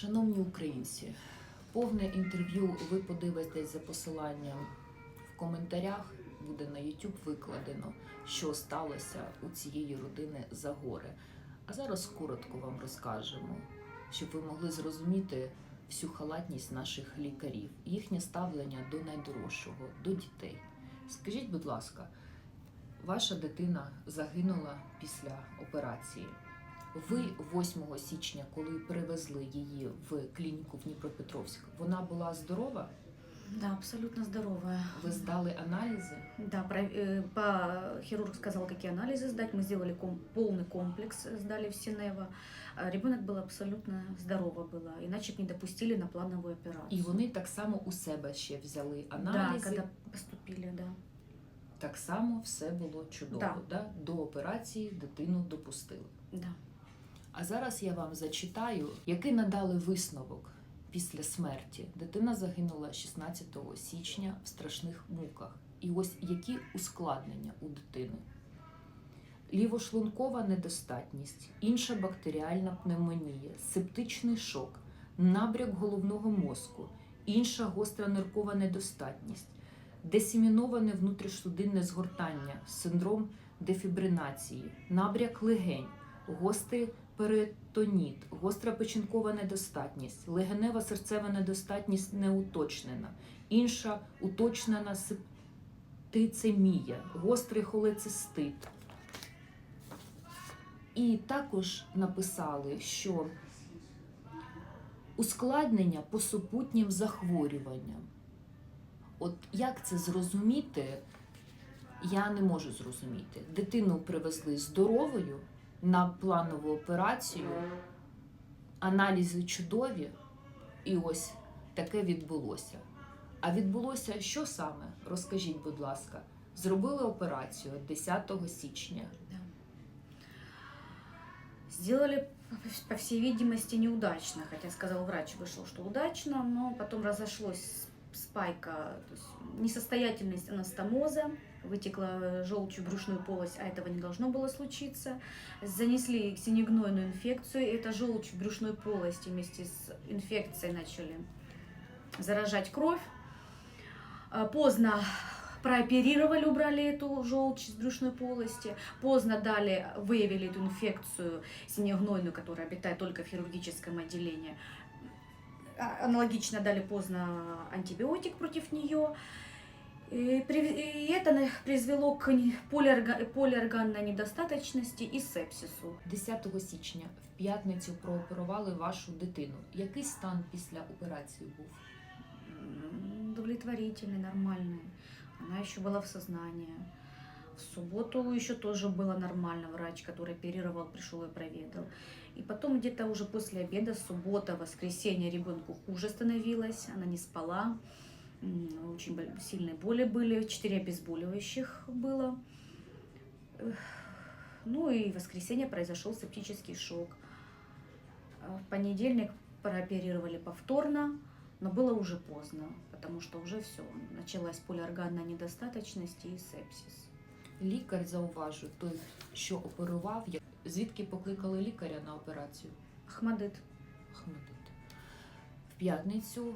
Шановні українці, повне інтерв'ю ви подивитесь за посиланням в коментарях. Буде на YouTube викладено, що сталося у цієї родини за горе. А зараз коротко вам розкажемо, щоб ви могли зрозуміти всю халатність наших лікарів, їхнє ставлення до найдорожчого, до дітей. Скажіть, будь ласка, ваша дитина загинула після операції. Ви 8 січня, коли привезли її в клініку в Дніпропетровськ, вона була здорова? Да, абсолютно здоровая. Ви здали аналізи? Да, про- э, по, хирург сказал, какие анализы сдать. Мы сделали ком- полный комплекс, э, сдали в Синево. А Ребенок был абсолютно здорово была, иначе бы не допустили на плановую операцию. І вони так само у себе ще взяли да, аналізи. когда поступили, да. Так само все було чудово. Да. Да? До операції дитину допустили. Да. А зараз я вам зачитаю, який надали висновок після смерті. Дитина загинула 16 січня в страшних муках. І ось які ускладнення у дитини. Лівошлункова недостатність, інша бактеріальна пневмонія, септичний шок, набряк головного мозку, інша гостра ниркова недостатність, десіміноване внутрішсудинне згортання, синдром дефібринації, набряк легень, гострий перитоніт, гостра печінкова недостатність, легенева серцева недостатність неуточнена, інша уточнена септицемія, гострий холецистит. І також написали, що ускладнення по супутнім захворюванням. От як це зрозуміти, я не можу зрозуміти. Дитину привезли здоровою на планову операцію, аналізи чудові, і ось таке відбулося. А відбулося що саме? Розкажіть, будь ласка. Зробили операцію 10 січня. да. Сделали, по всей видимости, неудачно, хотя сказал врач, вышло, что удачно, но потом разошлось спайка, то есть несостоятельность анастомоза, вытекла желчь в брюшную полость, а этого не должно было случиться. Занесли синегнойную инфекцию, и эта желчь брюшной полости вместе с инфекцией начали заражать кровь. А, Поздно прооперировали, убрали эту желчь из брюшной полости. Поздно дали, выявили эту инфекцию синегнойную, которая обитает только в хирургическом отделении. А- Аналогично дали поздно антибиотик против нее. И, при- и это на- привело к не- полиорга- полиорганной недостаточности и сепсису. 10 січня в п'ятницю прооперували вашу дитину. Який стан після операції був? М, Удовлетворительный, нормальный. Она еще была в сознании. В субботу еще тоже было нормально. Врач, который оперировал, пришел и проведал. И потом где-то уже после обеда, суббота, воскресенье ребенку хуже становилось. Она не спала. М, Очень бол- сильные боли были. Четыре обезболивающих было. Эх, Ну и в воскресенье произошел септический шок. А В понедельник прооперировали повторно. Но было уже поздно, потому что уже все, началась полиорганная недостаточность и сепсис. Лікар зауважив, той, що оперував, як- звідки покликали лікаря на операцію? Ахмадит. Ахмедит. В п'ятницю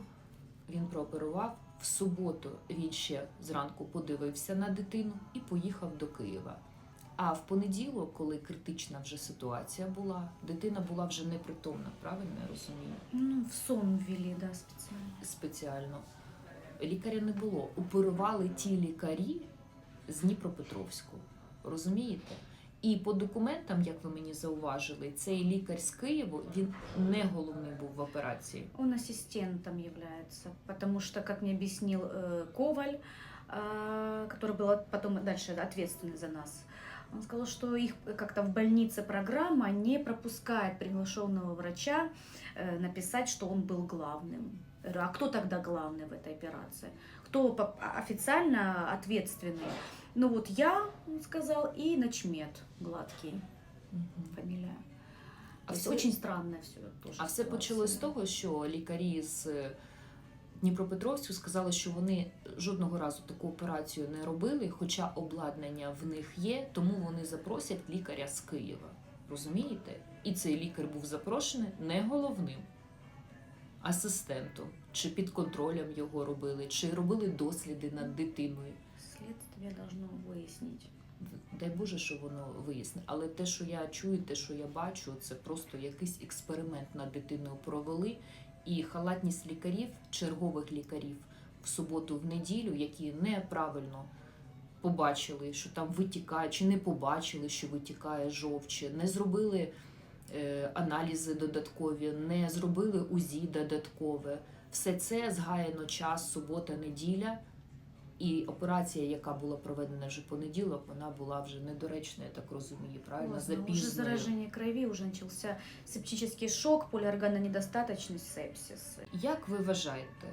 він прооперував. В суботу він ще зранку подивився на дитину і поїхав до Києва. А в понеділок, коли критична вже ситуація була, дитина була вже непритомна, правильно я розумію? Ну, в сон ввели, да, специально. Спеціально. Лікаря не було. Оперували ті лікарі з Дніпропетровську. Розумієте? І по документам, як ви мені зауважили, цей лікар з Києва він не головний був в операції. Он ассистентом является, потому что, как мне объяснил э, Коваль, э, который был от- потом дальше ответственный за нас, он сказал, что их как-то в больнице программа не пропускает приглашенного врача э, написать, что он был главным. Я говорю, А кто тогда главный в этой операции? Кто по- официально ответственный? Ну вот я, он сказал, и Начмет Гладкий, фамилия. А То есть все, очень странно все тоже. а все ситуация. почалось з того, що лікарі з Дніпропетровську сказали, що вони жодного разу таку операцію не робили, хоча обладнання в них є, тому вони запросять лікаря з Києва. Розумієте? І цей лікар був запрошений не головним. асистентом, чи під контролем його робили, чи робили досліди над дитиною. Следствие должно выяснить. Дай Боже, що воно виясне. Але те, що я чую, те, що я бачу, це просто якийсь експеримент над дитиною провели. І халатність лікарів, чергових лікарів в суботу, в неділю, які неправильно побачили, що там витікає, чи не побачили, що витікає жовче, не зробили аналізи додаткові, не зробили УЗІ додаткове. Все це згаяно час, субота, неділя. І операція, яка була проведена вже понеділок, вона була вже недоречна, я так розумію, правильно? Поздно. Уже Запізненою. заражение крови, уже начался септический шок, полиорганонедостаточность, сепсис. Як ви вважаєте,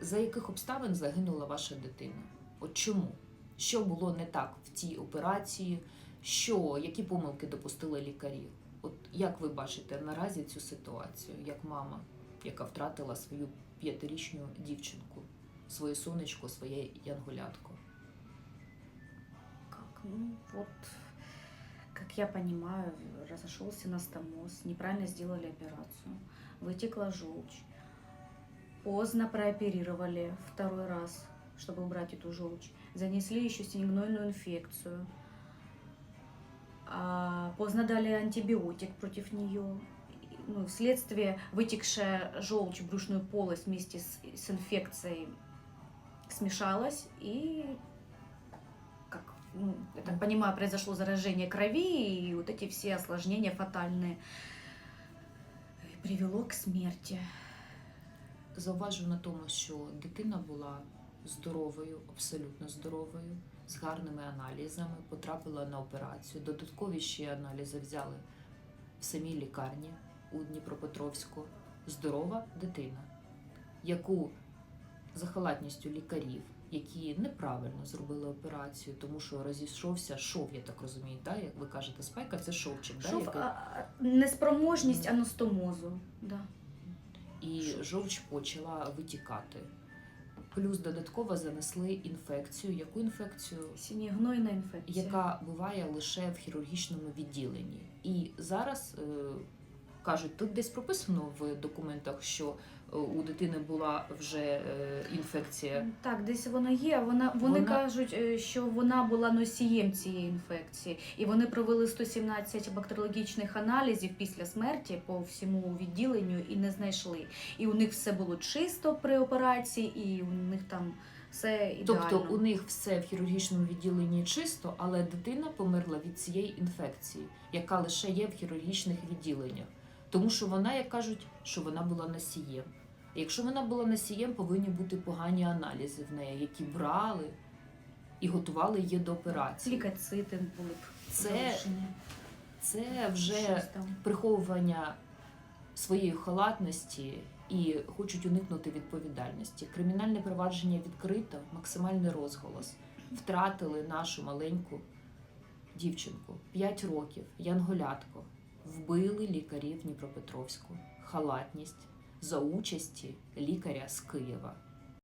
за яких обставин загинула ваша дитина? От чому? Що було не так в цій операції? Що, які помилки допустили лікарі? От як ви бачите наразі цю ситуацію, як мама, яка втратила свою п'ятирічну дівчинку, своє сонечко, своє янголятко? Как? Ну, вот, как я понимаю, разошелся настоmoз, неправильно сделали операцию, вытекла желчь. Поздно прооперировали второй раз, чтобы убрать эту желчь. Занесли еще синегнойную инфекцию. А, поздно дали антибиотик против нее. Ну, вследствие вытекшая желчь в брюшную полость вместе с, с инфекцией смешалась и ну, я так понимаю, произошло заражение крови, и вот эти все осложнения фатальные и привело к смерти. Зауважу на тому, що дитина була здоровою, абсолютно здоровою, з гарними аналізами, потрапила на операцію. Додаткові ще аналізи взяли в самій лікарні у Дніпропетровську. Здорова дитина, яку за халатністю лікарів, які неправильно зробили операцію, тому що розійшовся шов, я так розумію, да? як ви кажете, спайка це шовчик. Шов, який- а, неспроможність анастомозу. Да. і жовч почала витікати. Плюс додатково занесли інфекцію. Яку інфекцію? Сінігнойна інфекція. Яка буває лише в хірургічному відділенні. І зараз е, кажуть, тут десь прописано в документах, що е, у дитини була вже е, інфекція. Так, десь воно є. Вона, вони Вона- кажуть, е, що вона була носієм цієї інфекції. І вони провели 117 бактеріологічних аналізів після смерті по всьому відділенню і не знайшли. І у них все було чисто при операції, і у них там все ідеально. Тобто у них все в хірургічному відділенні чисто, але дитина померла від цієї інфекції, яка лише є в хірургічних відділеннях. Тому що вона, як кажуть, що вона була носієм. Якщо вона була носієм, повинні бути погані аналізи в неї, які брали і готували її до операції. Лікоцити були б Це, це вже приховування своєї халатності і хочуть уникнути відповідальності. Кримінальне провадження відкрито, максимальний розголос. Втратили нашу маленьку дівчинку 5 років, янголятко. Вбили лікарів Дніпропетровську. Халатність за участі лікаря з Києва.